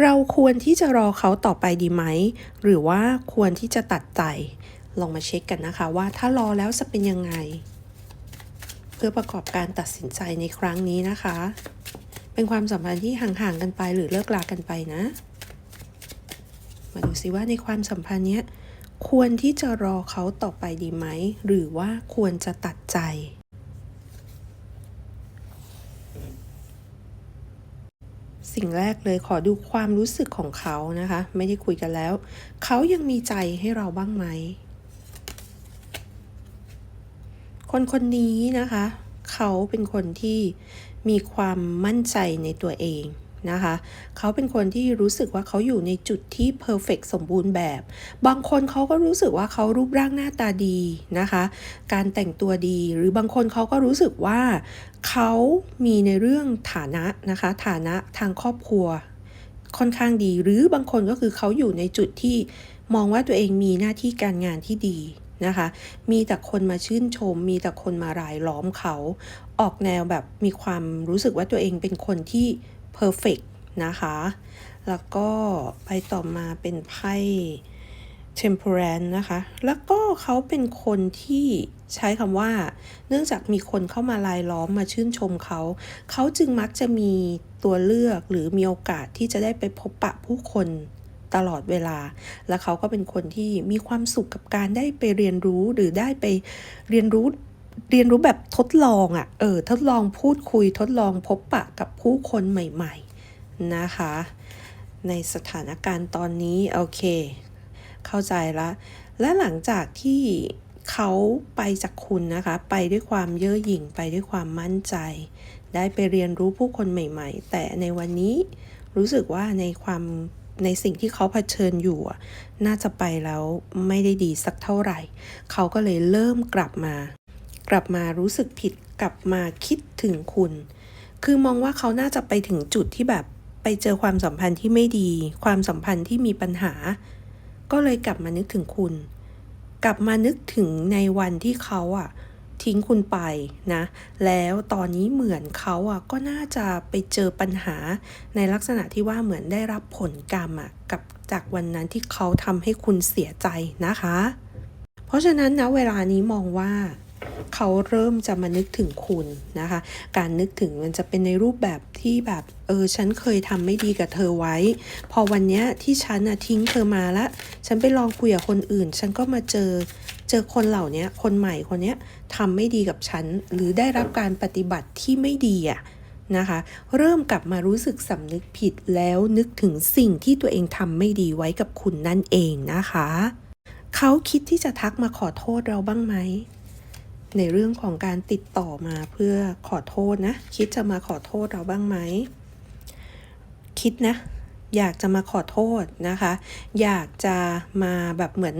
เราควรที่จะรอเขาต่อไปดีไหม หรือว่าควรที่จะตัดใจ ลองมาเช็คกันนะคะว่าถ้ารอแล้วจะเป็นยังไง เพื่อประกอบการตัดสินใจในครั้งนี้นะคะ เป็นความสัมพันธ์ที่ห่างๆกันไปหรือเลิกลากันไปนะ มาดูซิว่าในความสัมพันธ์เนี้ยควรที่จะรอเขาต่อไปดีไหม หรือว่าควรจะตัดใจ สิ่งแรกเลยขอดูความรู้สึกของเขานะคะ ไม่ได้คุยกันแล้ว เขายังมีใจให้เราบ้างไหม คนคนนี้นะคะ เขาเป็นคนที่มีความมั่นใจในตัวเอง นะคะ เขาเป็นคนที่รู้สึกว่าเขาอยู่ในจุดที่เพอร์เฟกสมบูรณ์แบบ บางคนเขาก็รู้สึกว่าเขารูปร่างหน้าตาดีนะคะ การแต่งตัวดี หรือบางคนเขาก็รู้สึกว่าเขามีในเรื่องฐานะนะคะ ฐานะทางครอบครัวค่อนข้างดี หรือบางคนก็คือเขาอยู่ในจุดที่มองว่าตัวเองมีหน้าที่การงานที่ดีนะคะ มีแต่คนมาชื่นชม มีแต่คนมารายล้อมเขา ออกแนวแบบมีความรู้สึกว่าตัวเองเป็นคนที่ เพอร์เฟกนะคะ แล้วก็ไปต่อมาเป็นไพ่ temperance นะคะ แล้วก็เขาเป็นคนที่ใช้คำว่า เนื่องจากมีคนเข้ามาลายล้อมมาชื่นชมเขา เขาจึงมักจะมีตัวเลือกหรือมีโอกาสที่จะได้ไปพบปะผู้คนตลอดเวลา และเขาก็เป็นคนที่มีความสุขกับการได้ไปเรียนรู้หรือได้ไปเรียนรู้ เรียนรู้แบบทดลองอะ่ะ เออ ทดลองพูดคุย ทดลองพบปะกับผู้คนใหม่ๆ นะคะ ในสถานการณ์ตอนนี้ โอเค เข้าใจละ และหลังจากที่เขาไปจากคุณนะคะ ไปด้วยความเย่อหยิ่ง ไปด้วยความมั่นใจ ได้ไปเรียนรู้ผู้คนใหม่ ๆ แต่ในวันนี้รู้สึกว่าในความในสิ่งที่เขาเผชิญอยู่อะน่าจะไปแล้วไม่ได้ดีสักเท่าไหร่ เขาก็เลยเริ่มกลับมา กลับมารู้สึกผิดกลับมาคิดถึงคุณ คือมองว่าเขาน่าจะไปถึงจุดที่แบบไปเจอความสัมพันธ์ที่ไม่ดี ความสัมพันธ์ที่มีปัญหา ก็เลยกลับมานึกถึงคุณ กลับมานึกถึงในวันที่เขาอะทิ้งคุณไปนะ แล้วตอนนี้เหมือนเขาอะก็น่าจะไปเจอปัญหาในลักษณะที่ว่าเหมือนได้รับผลกรรมอะกับจากวันนั้นที่เขาทำให้คุณเสียใจนะคะ เพราะฉะนั้นนะเวลานี้มองว่า เขาเริ่มจะมานึกถึงคุณนะคะ การนึกถึงมันจะเป็นในรูปแบบที่แบบเออฉันเคยทำไม่ดีกับเธอไว้ พอวันเนี้ยที่ฉันน่ะทิ้งเธอมาล้วฉันไปลองคุยกับคนอื่น ฉันก็มาเจอเจอคนเหล่านี้คนใหม่คนเนี้ยทำไม่ดีกับฉัน หรือได้รับการปฏิบัติที่ไม่ดีอะนะคะเริ่มกลับมารู้สึกสำนึกผิดแล้วนึกถึงสิ่งที่ตัวเองทำไม่ดีไว้กับคุณนั่นเองนะคะ เขาคิดที่จะทักมาขอโทษเราบ้างไหม ในเรื่องของการติดต่อมาเพื่อขอโทษนะ คิดจะมาขอโทษเราบ้างไหม คิดนะ อยากจะมาขอโทษนะคะ อยากจะมาแบบเหมือน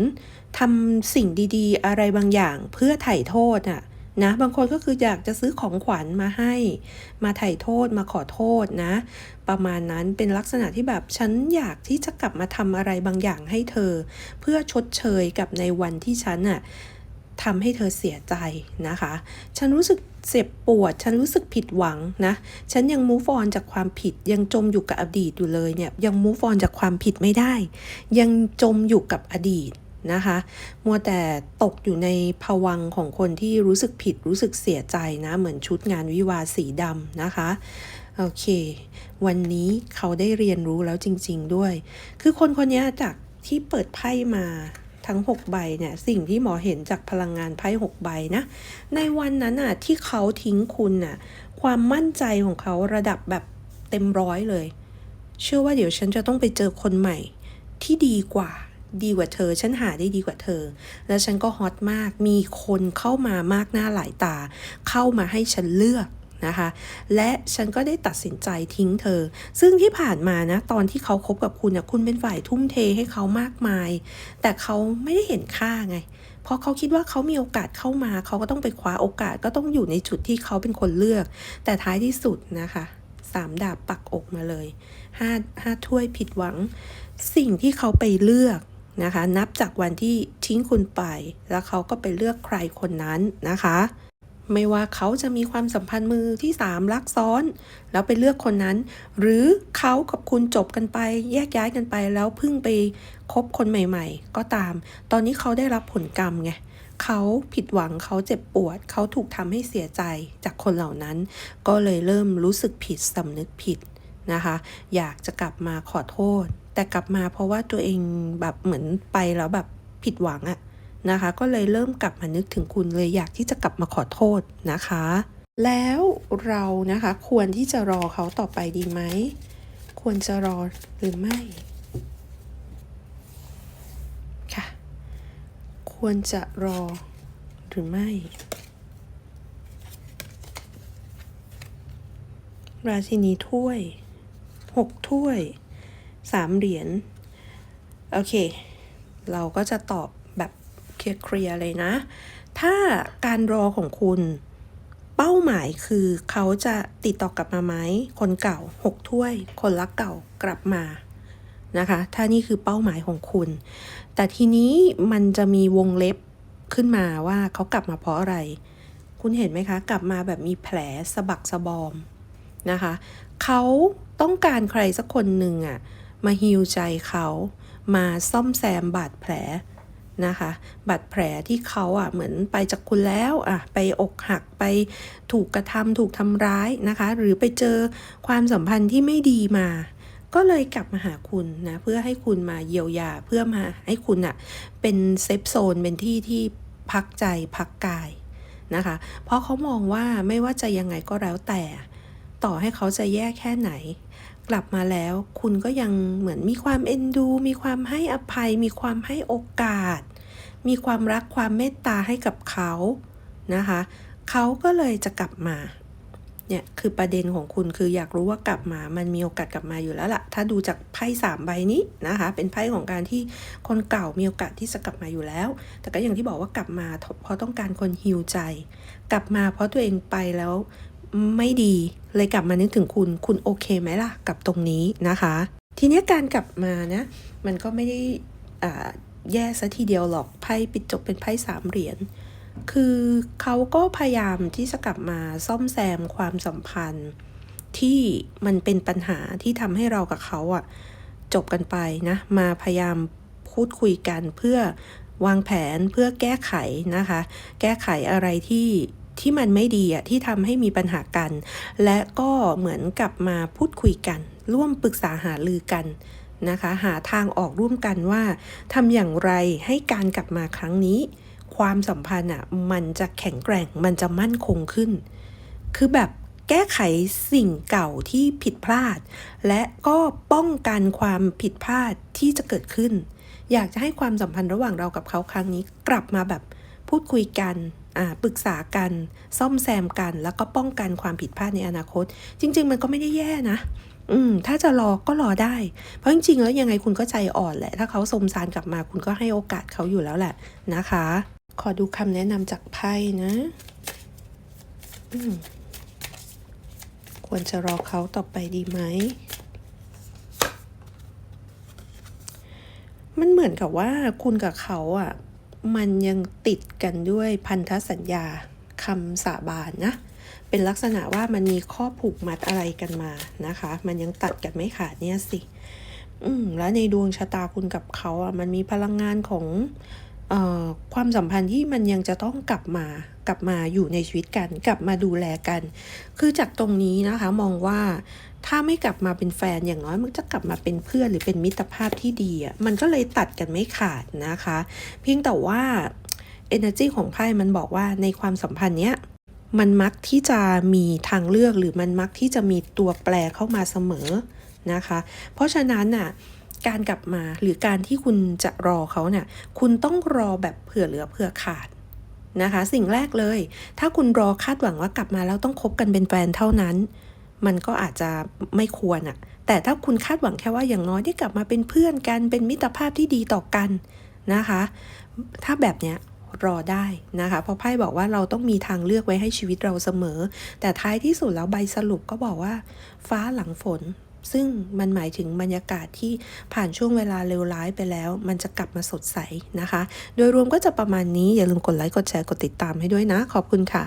ทำสิ่งดีๆ อะไรบางอย่างเพื่อไถ่โทษอะนะบางคนก็คืออยากจะซื้อของขวัญมาให้ มาไถ่โทษมาขอโทษนะ ประมาณนั้นเป็นลักษณะที่แบบฉันอยากที่จะกลับมาทำอะไรบางอย่างให้เธอ เพื่อชดเชยกับในวันที่ฉันอะ ทำให้เธอเสียใจนะคะ ฉันรู้สึกเจ็บปวด ฉันรู้สึกผิดหวังนะ ฉันยัง move on จากความผิด ยังจมอยู่กับอดีตอยู่เลยเนี่ย ยัง move on จากความผิดไม่ได้ ยังจมอยู่กับอดีตนะคะ มัวแต่ตกอยู่ในภวังของคนที่รู้สึกผิด รู้สึกเสียใจนะ เหมือนชุดงานวิวาสีดำนะคะโอเค วันนี้เขาได้เรียนรู้แล้วจริง ๆด้วย คือคนคนนี้จากที่เปิดไพ่มา ทั้ง 6 ใบเนี่ยสิ่งที่หมอเห็นจากพลังงานไพ่6ใบนะในวันนั้นน่ะที่เขาทิ้งคุณน่ะความมั่นใจของเขาระดับแบบเต็มร้อยเลย เชื่อว่าเดี๋ยวฉันจะต้องไปเจอคนใหม่ที่ดีกว่าดีกว่าเธอ ฉันหาได้ดีกว่าเธอ แล้วฉันก็ฮอตมาก มีคนเข้ามามากหน้าหลายตา เข้ามาให้ฉันเลือก นะคะ และฉันก็ได้ตัดสินใจทิ้งเธอ ซึ่งที่ผ่านมานะตอนที่เขาคบกับคุณนะคุณเป็นฝ่ายทุ่มเทให้เขามากมาย แต่เขาไม่ได้เห็นค่าไงเพราะเขาคิดว่าเขามีโอกาสเข้ามา เขาก็ต้องไปคว้าโอกาสก็ต้องอยู่ในจุดที่เขาเป็นคนเลือก แต่ท้ายที่สุดนะคะสามดาบปักอกมาเลยห้าห้าถ้วยผิดหวัง สิ่งที่เขาไปเลือกนะคะ นับจากวันที่ทิ้งคุณไป แล้วเขาก็ไปเลือกใครคนนั้นนะคะ ไม่ว่าเขาจะมีความสัมพันธ์มือที่สามรักซ้อน แล้วไปเลือกคนนั้น หรือเขากับคุณจบกันไป แยกย้ายกันไป แล้วเพิ่งไปคบคนใหม่ ๆ ก็ตาม ตอนนี้เขาได้รับผลกรรมไงเขาผิดหวังเขาเจ็บปวด เขาถูกทำให้เสียใจจากคนเหล่านั้น ก็เลยเริ่มรู้สึกผิดสำนึกผิดนะคะ อยากจะกลับมาขอโทษ แต่กลับมาเพราะว่าตัวเองแบบเหมือนไปแล้วแบบผิดหวังอะ นะคะ ก็เลยเริ่มกลับมานึกถึงคุณเลยอยากที่จะกลับมาขอโทษนะคะ แล้วเรานะคะควรที่จะรอเขาต่อไปดีไหม ควรจะรอหรือไม่ค่ะ ควรจะรอหรือไม่ราชินีถ้วยหกถ้วยสามเหรียญ โอเค เราก็จะตอบ เคลียร์ๆเลยนะ ถ้าการรอของคุณเป้าหมายคือเขาจะติดต่อกลับมาไหมคนเก่าหกถ้วย คนรักเก่ากลับมานะคะ ถ้านี่คือเป้าหมายของคุณ แต่ทีนี้มันจะมีวงเล็บขึ้นมาว่าเขากลับมาเพราะอะไร คุณเห็นไหมคะ กลับมาแบบมีแผลสะบักสะบอมนะคะเขาต้องการใครสักคนหนึ่งอะมาฮิวใจเขา มาซ่อมแซมบาดแผล นะคะบาดแผลที่เขาอะเหมือนไปจากคุณแล้วอะไปอกหักไปถูกกระทำถูกทำร้ายนะคะ หรือไปเจอความสัมพันธ์ที่ไม่ดีมา ก็เลยกลับมาหาคุณนะเพื่อให้คุณมาเยียวยาเพื่อมาให้คุณอะเป็นเซฟโซนเป็นที่ที่พักใจพักกายนะคะ เพราะเขามองว่าไม่ว่าจะยังไงก็แล้วแต่ ต่อให้เขาจะแย่แค่ไหน กลับมาแล้ว คุณก็ยังเหมือนมีความเอ็นดู มีความให้อภัย มีความให้โอกาส มีความรักความเมตตาให้กับเขานะคะเขาก็เลยจะกลับมาเนี่ยคือประเด็นของคุณคืออยากรู้ว่ากลับมา มันมีโอกาสกลับมาอยู่แล้วล่ะ ถ้าดูจากไพ่สามใบนี้นะคะ เป็นไพ่ของการที่คนเก่ามีโอกาสที่จะกลับมาอยู่แล้ว แต่ก็อย่างที่บอกว่ากลับมาเพราะต้องการคนฮิวใจ กลับมาเพราะตัวเองไปแล้ว ไม่ดี เลยกลับมานึกถึงคุณ คุณโอเคไหมล่ะ กับตรงนี้นะคะ ทีนี้การกลับมานะ มันก็ไม่ได้แย่ซะทีเดียวหรอก ไพ่ปิดจบเป็นไพ่สามเหรียญ คือเขาก็พยายามที่จะกลับมาซ่อมแซมความสัมพันธ์ ที่มันเป็นปัญหาที่ทำให้เรากับเขาอะจบกันไปนะ มาพยายามพูดคุยกันเพื่อวางแผนเพื่อแก้ไขนะคะ แก้ไขอะไรที่ ที่มันไม่ดีอะที่ทำให้มีปัญหากัน และก็เหมือนกลับมาพูดคุยกัน ร่วมปรึกษาหารือกันนะคะ หาทางออกร่วมกันว่าทำอย่างไรให้การกลับมาครั้งนี้ ความสัมพันธ์อะมันจะแข็งแกร่งมันจะมั่นคงขึ้น คือแบบแก้ไขสิ่งเก่าที่ผิดพลาด และก็ป้องกันความผิดพลาดที่จะเกิดขึ้น อยากจะให้ความสัมพันธ์ระหว่างเรากับเขาครั้งนี้ กลับมาแบบพูดคุยกัน ปรึกษากันซ่อมแซมกัน แล้วก็ป้องกันความผิดพลาดในอนาคต จริง ๆ มันก็ไม่ได้แย่นะอืมถ้าจะรอก็รอได้ เพราะจริงๆแล้วยังไงคุณก็ใจอ่อนแหละ ถ้าเขาสมสารกลับมาคุณก็ให้โอกาสเขาอยู่แล้วแหละนะคะ ขอดูคำแนะนำจากไพ่นะอืมควรจะรอเขาต่อไปดีไหม มันเหมือนกับว่าคุณกับเขาอะ มันยังติดกันด้วยพันธสัญญาคำสาบานนะ เป็นลักษณะว่ามันมีข้อผูกมัดอะไรกันมานะคะ มันยังตัดกันไม่ขาดเนี่ยสิ อืม แล้วในดวงชะตาคุณกับเขาอะ มันมีพลังงานของเออความสัมพันธ์ที่มันยังจะต้องกลับมากลับมาอยู่ในชีวิตกัน กลับมาดูแลกัน คือจากตรงนี้นะคะมองว่า ถ้าไม่กลับมาเป็นแฟนอย่างน้อยมันจะกลับมาเป็นเพื่อนหรือเป็นมิตรภาพที่ดีอะมันก็เลยตัดกันไม่ขาดนะคะ เพียงแต่ว่า energy ของไพ่มันบอกว่าในความสัมพันธ์เนี้ยมันมักที่จะมีทางเลือกหรือมันมักที่จะมีตัวแปรเข้ามาเสมอนะคะ เพราะฉะนั้นน่ะการกลับมาหรือการที่คุณจะรอเขาเนี่ยคุณต้องรอแบบเผื่อเหลือเผื่อขาดนะคะ สิ่งแรกเลย ถ้าคุณรอคาดหวังว่ากลับมาแล้วต้องคบกันเป็นแฟนเท่านั้น มันก็อาจจะไม่ควรอะแต่ถ้าคุณคาดหวังแค่ว่าอย่างน้อยได้กลับมาเป็นเพื่อนกัน เป็นมิตรภาพที่ดีต่อกันนะคะ ถ้าแบบเนี้ยรอได้นะคะ เพราะไพ่บอกว่าเราต้องมีทางเลือกไว้ให้ชีวิตเราเสมอ แต่ท้ายที่สุดแล้วใบสรุปก็บอกว่า ฟ้าหลังฝน ซึ่งมันหมายถึงบรรยากาศที่ผ่านช่วงเวลาเลวร้ายไปแล้ว มันจะกลับมาสดใสนะคะ โดยรวมก็จะประมาณนี้อย่าลืมกดไลค์กดแชร์กดติดตามให้ด้วยนะ ขอบคุณค่ะ